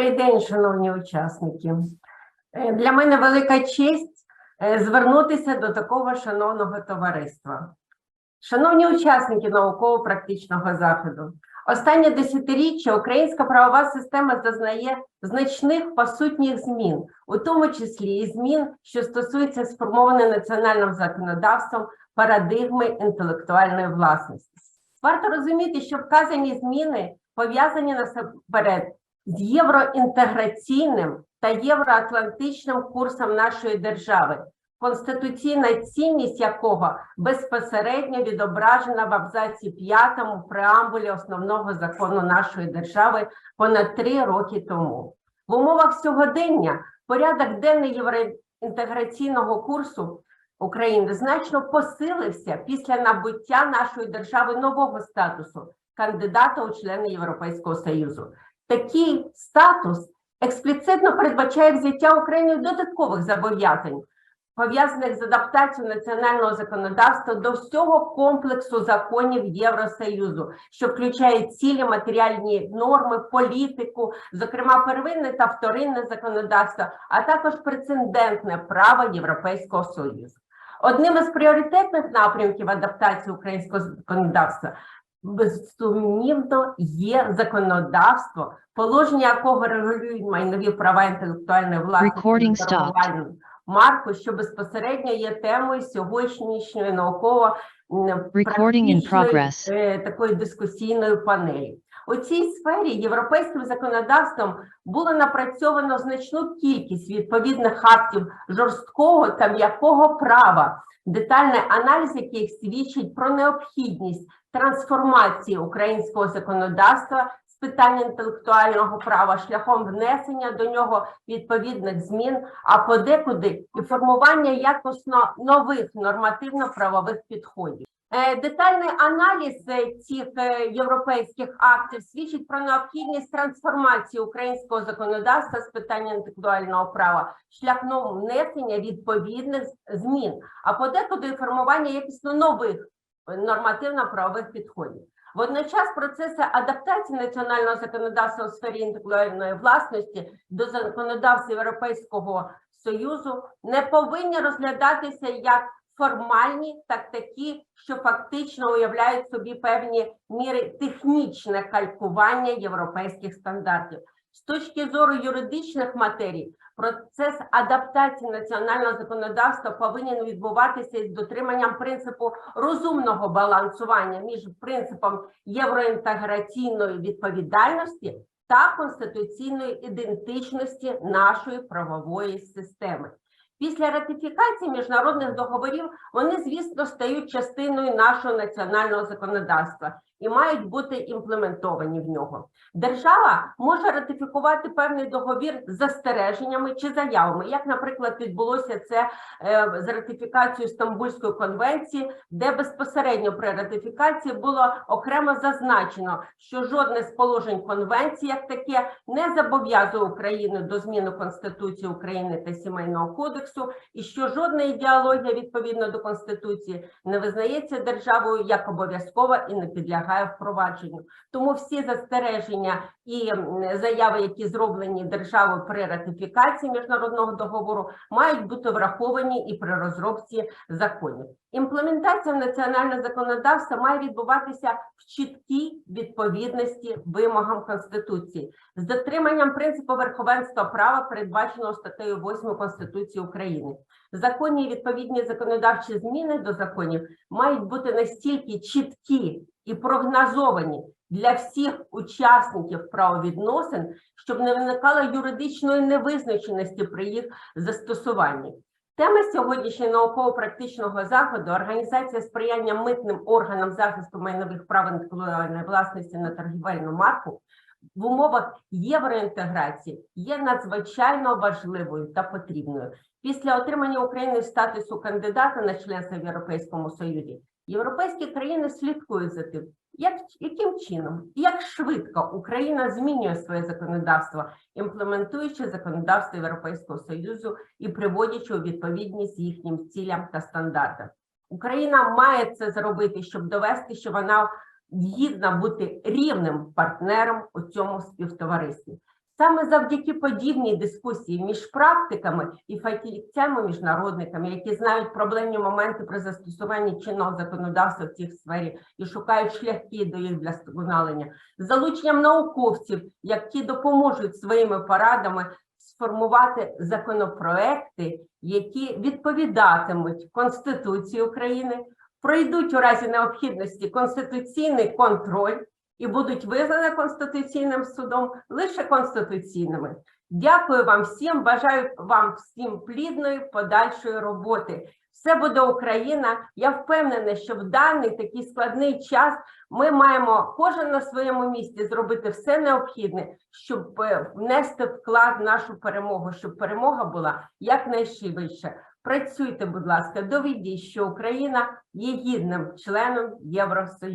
Добрий день, шановні учасники. Е, Для мене велика честь е, звернутися до такого шановного товариства. Шановні учасники науково-практичного заходу, останнє десятиріччя українська правова система зазнає значних посутніх змін, у тому числі і змін, що стосуються сформованої національним законодавством парадигми інтелектуальної власності. Варто розуміти, що вказані зміни пов'язані насамперед з євроінтеграційним та євроатлантичним курсом нашої держави, конституційна цінність якого безпосередньо відображена в абзаці 5 преамбулі основного закону нашої держави понад три роки тому. В умовах сьогодення порядок денний євроінтеграційного курсу України значно посилився після набуття нашої держави нового статусу кандидата у члени Європейського Союзу. Такий статус експліцитно передбачає взяття Україною додаткових зобов'язань, пов'язаних з адаптацією національного законодавства до всього комплексу законів Євросоюзу, що включає цілі матеріальні норми, політику, зокрема первинне та вторинне законодавство, а також прецедентне право Європейського Союзу. Одним із пріоритетних напрямків адаптації українського законодавства безсумнівно є законодавство, положення якого регулюють майнові права інтелектуальної власності марку, що безпосередньо є темою сьогоднішньої науково-практичної е, такої дискусійної панелі. У цій сфері європейським законодавством було напрацьовано значну кількість відповідних актів жорсткого та м'якого права, детальний аналіз яких свідчить про необхідність трансформації українського законодавства з питань інтелектуального права шляхом внесення до нього відповідних змін, а подекуди і формування якісно нових нормативно-правових підходів. Е, Детальний аналіз е, цих е, європейських актів свідчить про необхідність трансформації українського законодавства з питання інтелектуального права шляхом внесення відповідних змін, а подекуди формування якісно нових нормативно-правових підходів. Водночас процеси адаптації національного законодавства у сфері інтелектуальної власності до законодавства Європейського Союзу не повинні розглядатися як формальні, так такі, що фактично уявляють собі певні міри технічне калькування європейських стандартів. З точки зору юридичних матерій, процес адаптації національного законодавства повинен відбуватися із дотриманням принципу розумного балансування між принципом євроінтеграційної відповідальності та конституційної ідентичності нашої правової системи. Після ратифікації міжнародних договорів вони, звісно, стають частиною нашого національного законодавства і мають бути імплементовані в нього. Держава може ратифікувати певний договір з застереженнями чи заявами, як, наприклад, відбулося це е, з ратифікацією Стамбульської конвенції, де безпосередньо при ратифікації було окремо зазначено, що жодне з положень конвенції, як таке, не зобов'язує Україну до зміни Конституції України та Сімейного кодексу, і що жодна ідеологія відповідно до Конституції не визнається державою як обов'язкова і не підлягає впровадженню. Тому всі застереження і заяви, які зроблені державою при ратифікації міжнародного договору, мають бути враховані і при розробці законів. Імплементація в національне законодавство має відбуватися в чіткій відповідності вимогам Конституції з дотриманням принципу верховенства права, передбаченого статтею 8 Конституції України. Законні і відповідні законодавчі зміни до законів мають бути настільки чіткі і прогнозовані для всіх учасників правовідносин, щоб не виникало юридичної невизначеності при їх застосуванні. Тема сьогоднішнього науково-практичного заходу організація сприяння митним органам захисту майнових прав інтелектуальної власності на торгівельну марку в умовах євроінтеграції є надзвичайно важливою та потрібною. Після отримання України статусу кандидата на членство в Європейському Союзі європейські країни слідкують за тим, як, яким чином як швидко Україна змінює своє законодавство, імплементуючи законодавство Європейського Союзу і приводячи у відповідність їхнім цілям та стандартам. Україна має це зробити, щоб довести, що вона гідна бути рівним партнером у цьому співтоваристві. Саме завдяки подібній дискусії між практиками і фахівцями міжнародниками, які знають проблемні моменти при застосуванні чинного законодавства в цій сфері і шукають шляхи до їх для вдосконалення, залученням науковців, які допоможуть своїми порадами сформувати законопроекти, які відповідатимуть Конституції України, пройдуть у разі необхідності конституційний контроль і будуть визнані Конституційним судом лише конституційними. Дякую вам всім. Бажаю вам всім плідної подальшої роботи. Все буде Україна. Я впевнена, що в даний такий складний час ми маємо кожен на своєму місці зробити все необхідне, щоб е, внести вклад в нашу перемогу, щоб перемога була якнайшвидше. Працюйте, будь ласка, доведіть, що Україна є гідним членом Євросоюзу.